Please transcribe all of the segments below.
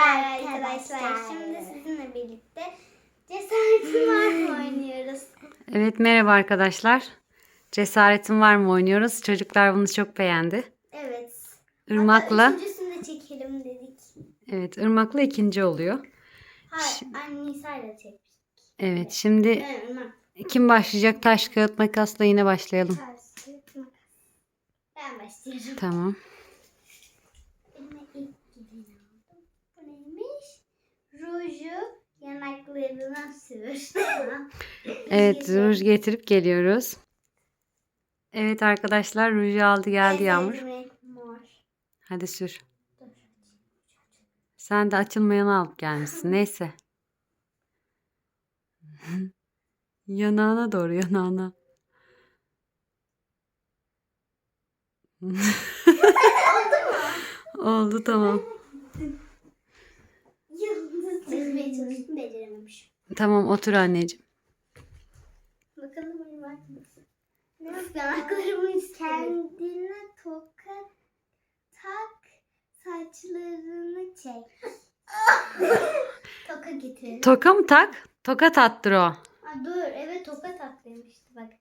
Merhaba arkadaşlar. Şimdi sizinle birlikte cesaretin var mı oynuyoruz? Evet merhaba arkadaşlar. Cesaretin var mı oynuyoruz. Çocuklar bunu çok beğendi. Evet. Irmak'la Hatta üçüncüsünü de çekelim dedik. evet Irmak'la ikinci oluyor. Hayır, anne Nisa'yla çekmiş. Evet şimdi Evet, kim başlayacak? Taş kağıt makasla yine başlayalım. Ters, kırık, makas. Ben başlıyorum. Tamam. Elime ilk gideni aldım. Bu neymiş? Ruju yanaklarına sür. Evet ruj getirip geliyoruz. Evet arkadaşlar ruju aldı geldi Yağmur. Sevdiğim renk Mor. Hadi sür. Sen de açılmayanı alıp gelmişsin. Neyse. yanağına doğru yanağına. Oldu tamam. Çizmeye çalıştım becerememişim. Tamam otur anneciğim. Bakalım benim aklım. Ne yanaklarımı Kendine toka tak saçlarını çek. toka getirelim. Toka mı tak? Toka tattır o. Ha, dur evet toka tak demişti bak.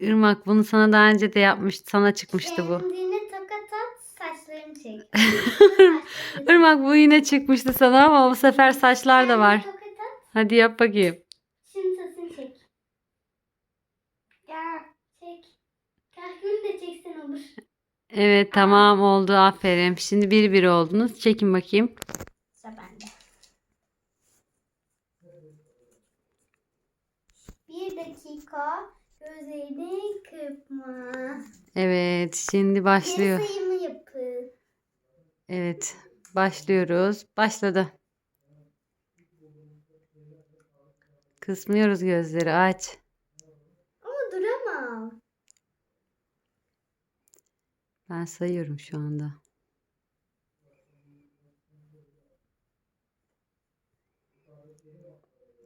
Irmak bunu sana daha önce de yapmıştı. Sana çıkmıştı bu. Kendine saçlarını çek. Irmak bu yine çıkmıştı sana ama bu sefer saçlar da var. Hadi yap bakayım. şimdi saçını çek. Gel çek. Kahveni de çeksen olur. Evet tamam oldu aferin. Şimdi bir bir oldunuz. Çekin bakayım. Sıra bende. Bir dakika gözlerini kırpma. Evet şimdi başlıyor. Geri sayımı yapın. Evet başlıyoruz. Başladı. Kısmıyoruz gözleri aç. Ama duramam. Ben sayıyorum şu anda.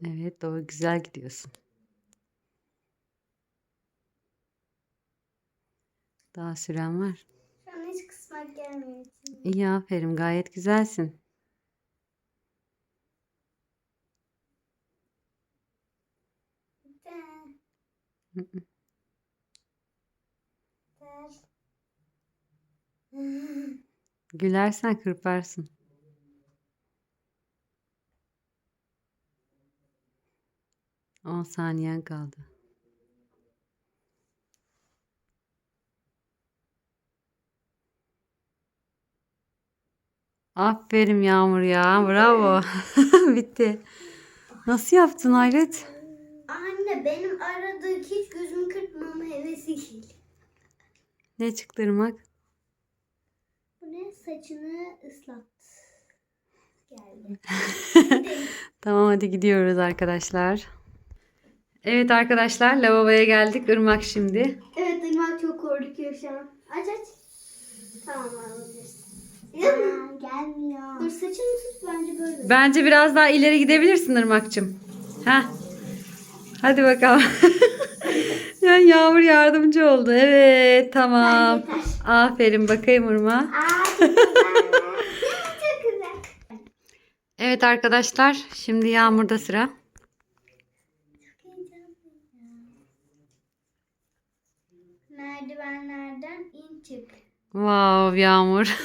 Evet doğru güzel gidiyorsun. Daha süren var. Kısmak gelmiyor. İyi aferin gayet güzelsin. Gülersen kırparsın. On saniyen kaldı. Aferin Yağmur ya. Bravo. Bitti. Nasıl yaptın Hayret? Anne benim aradığı hiç gözümü kırpmama hevesi değil. Ne çıktı Irmak? Bu ne? Saçını ıslat. Geldi. Tamam hadi gidiyoruz arkadaşlar. Evet arkadaşlar lavaboya geldik. Irmak şimdi. evet Irmak çok korkuyor şu an. Aç aç. Tamam alabilirsin. Gelmiyor. Dur saçını tut bence böyle. Bence biraz daha ileri gidebilirsin Irmak'cığım. Heh. Hadi bakalım. ya Yağmur yardımcı oldu. Evet tamam. Aferin bakayım Irmak. Aa çok güzel. çok güzel. Evet arkadaşlar şimdi Yağmur'da sıra. Merdivenlerden in çık. Wow Yağmur.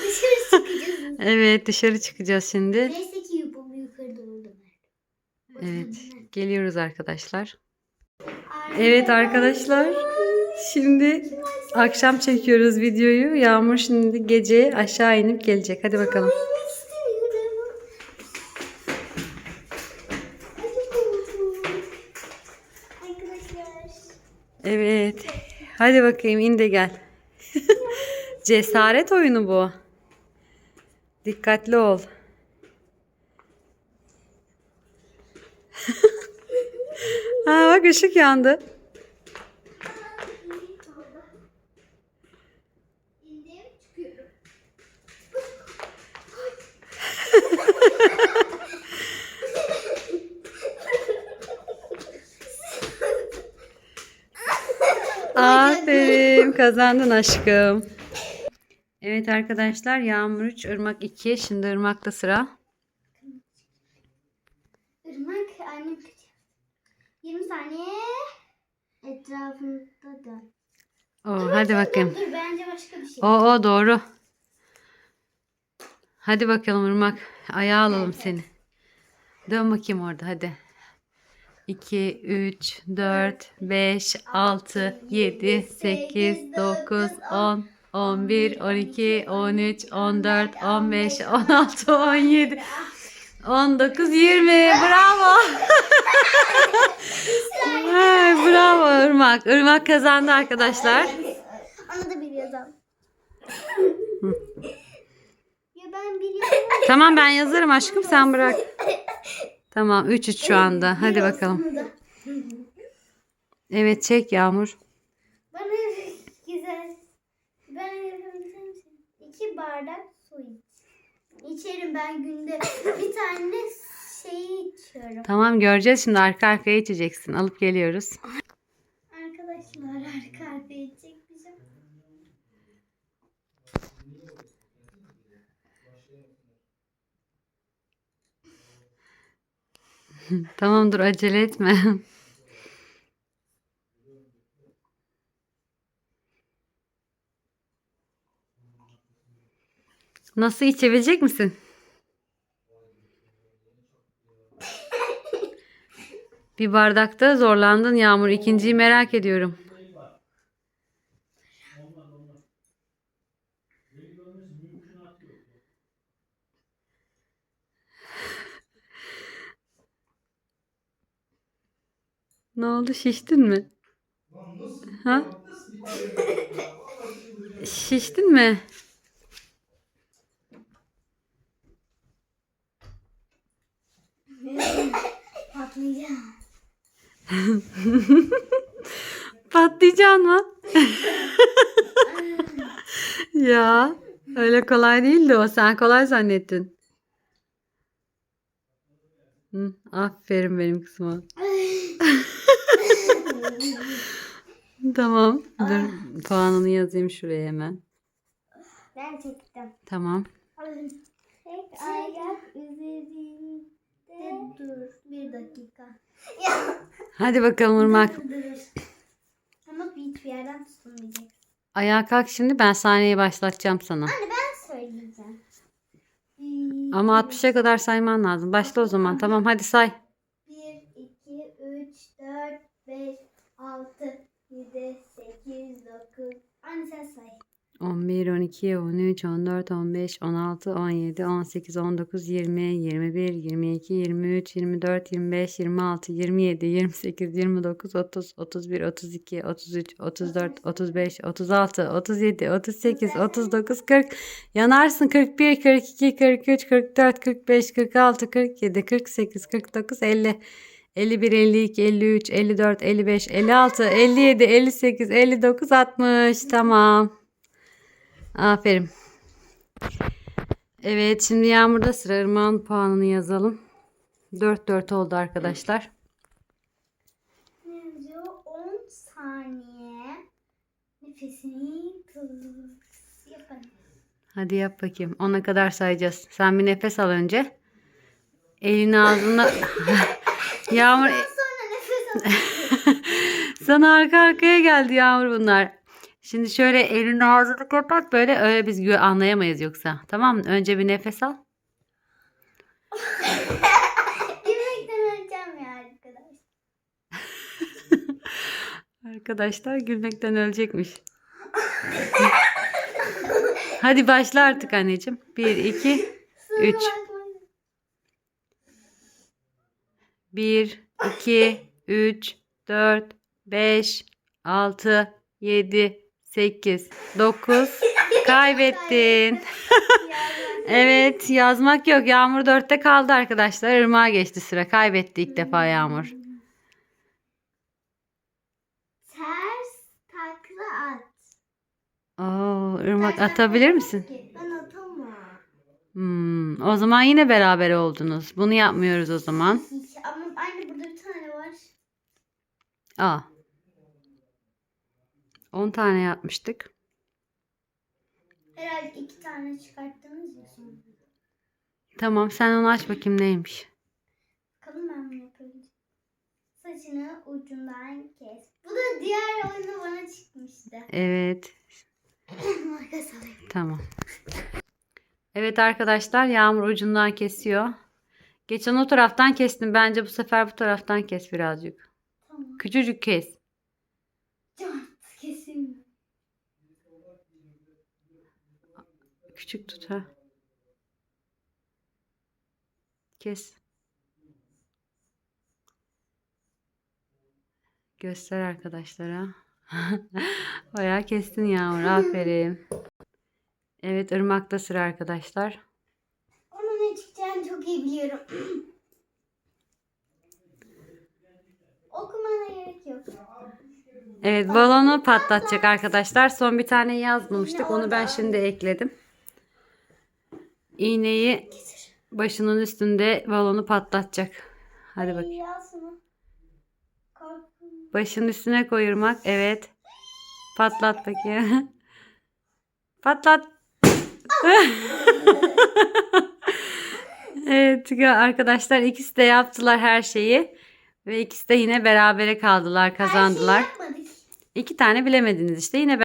Evet dışarı çıkacağız şimdi. Neyse ki yubu yukarıda oldu. Evet geliyoruz arkadaşlar. Evet arkadaşlar. Şimdi akşam çekiyoruz videoyu. Yağmur şimdi gece aşağı inip gelecek. Hadi bakalım. Evet. Hadi bakayım in de gel. Cesaret oyunu bu. Dikkatli ol. ha bak ışık yandı. Aferin kazandın aşkım. Evet arkadaşlar Yağmur 3, Irmak 2. Şimdi Irmak'ta sıra. Irmak annem kötü. 20 saniye. Etrafında da. Oo, hadi bakayım. Dur bence başka bir şey. O o doğru. Hadi bakalım Irmak. Ayağa alalım seni. Dön bakayım orada hadi. 2, 3, 4, 5, 6, 7, 8, 9, 10, 11, 12, 13, 14, 15, 16, 17, 19, 20. Bravo. Ay, bravo Irmak. Irmak kazandı arkadaşlar. Onu da biliyordum. ya ben biliyordum. Tamam ben yazarım aşkım sen bırak. Tamam 3-3 şu anda. Hadi bakalım. Evet çek Yağmur. Bana güzel. Ben yapabilir misin? İki bardak su iç. İçerim ben günde bir tane şey içiyorum. Tamam göreceğiz şimdi arka arkaya içeceksin. Alıp geliyoruz. Arkadaşlar arka arkaya içecek bizim. Tamam dur acele etme. Nasıl içebilecek misin? Bir bardakta zorlandın Yağmur. İkinciyi merak ediyorum. Ne oldu şiştin mi? Ha? Şiştin mi? Patlayacağım. Patlayacaksın mı? ya öyle kolay değildi o. Sen kolay zannettin. Hı, aferin benim kızıma. Tamam. Dur puanını yazayım şuraya hemen. Ben çektim. Tamam. Tek ayak üzerinde dur. Bir dakika. Hadi bakalım Irmak. Dur. Ama hiçbir yerden tutulmayacak. Ayağa kalk şimdi ben saniyeyi başlatacağım sana. Anne ben söyleyeceğim. Ama 60'a kadar sayman lazım. Başla o zaman. Tamam hadi say. 1, 2, 3, 4, 5, 6, 7, 8, 9. Anne sen say. 11, 12, 13, 14, 15, 16, 17, 18, 19, 20, 21, 22, 23, 24, 25, 26, 27, 28, 29, 30, 31, 32, 33, 34, 35, 36, 37, 38, 39, 40. Yanarsın 41, 42, 43, 44, 45, 46, 47, 48, 49, 50. 51, 52, 53, 54, 55, 56, 57, 58, 59, 60. Tamam. Aferin. Evet şimdi Yağmur'da sıra Irmak'ın puanını yazalım. 4-4 oldu arkadaşlar. Ne yazıyor? 10 saniye. Nefesini. Yapalım. Hadi yap bakayım. Ona kadar sayacağız. Sen bir nefes al önce. Elini ağzına... Yağmur sana arka arkaya geldi Yağmur bunlar. Şimdi şöyle elini ağzını kapat böyle öyle biz anlayamayız yoksa. Tamam mı? Önce bir nefes al. Gülmekten öleceğim ya arkadaş. Arkadaşlar gülmekten ölecekmiş. Hadi başla artık anneciğim. 1, 2, Sonra 3. bakmayın. 1, 2, 3, 4, 5, 6, 7, 8, 9. Kaybettin. Evet yazmak yok. Yağmur 4'te kaldı arkadaşlar. Irmağa geçti sıra. Kaybetti ilk defa Yağmur. Ters takla at. Oo, Irmak atabilir misin? Ben atamam. Hmm, o zaman yine beraber oldunuz. Bunu yapmıyoruz o zaman. Ama anne burada bir tane var. Aa. 10 tane yapmıştık. Herhalde iki tane çıkarttınız ya sonra. Tamam sen onu aç bakayım neymiş. Bakalım ben bunu yapabileceğim. Saçını ucundan kes. Bu da diğer oyunda bana çıkmıştı. Evet. Makas alayım. Tamam. Evet arkadaşlar Yağmur ucundan kesiyor. Geçen o taraftan kestim. Bence bu sefer bu taraftan kes birazcık. Tamam. Küçücük kes. Cart Küçük tut ha. Kes. Göster arkadaşlara. Bayağı kestin Yağmur. Aferin. Evet ırmakta sıra arkadaşlar. Onun ne çıkacağını çok iyi biliyorum. Okumana gerek yok. Evet balonu patlatacak arkadaşlar. Son bir tane yazmamıştık. Onu ben şimdi ekledim. İğneyi başının üstünde balonu patlatacak. Hadi bakayım. Başın üstüne koyurmak. Evet. Patlat bakayım. Patlat. evet arkadaşlar ikisi de yaptılar her şeyi. Ve ikisi de yine berabere kaldılar, kazandılar. İki tane bilemediniz işte. Yine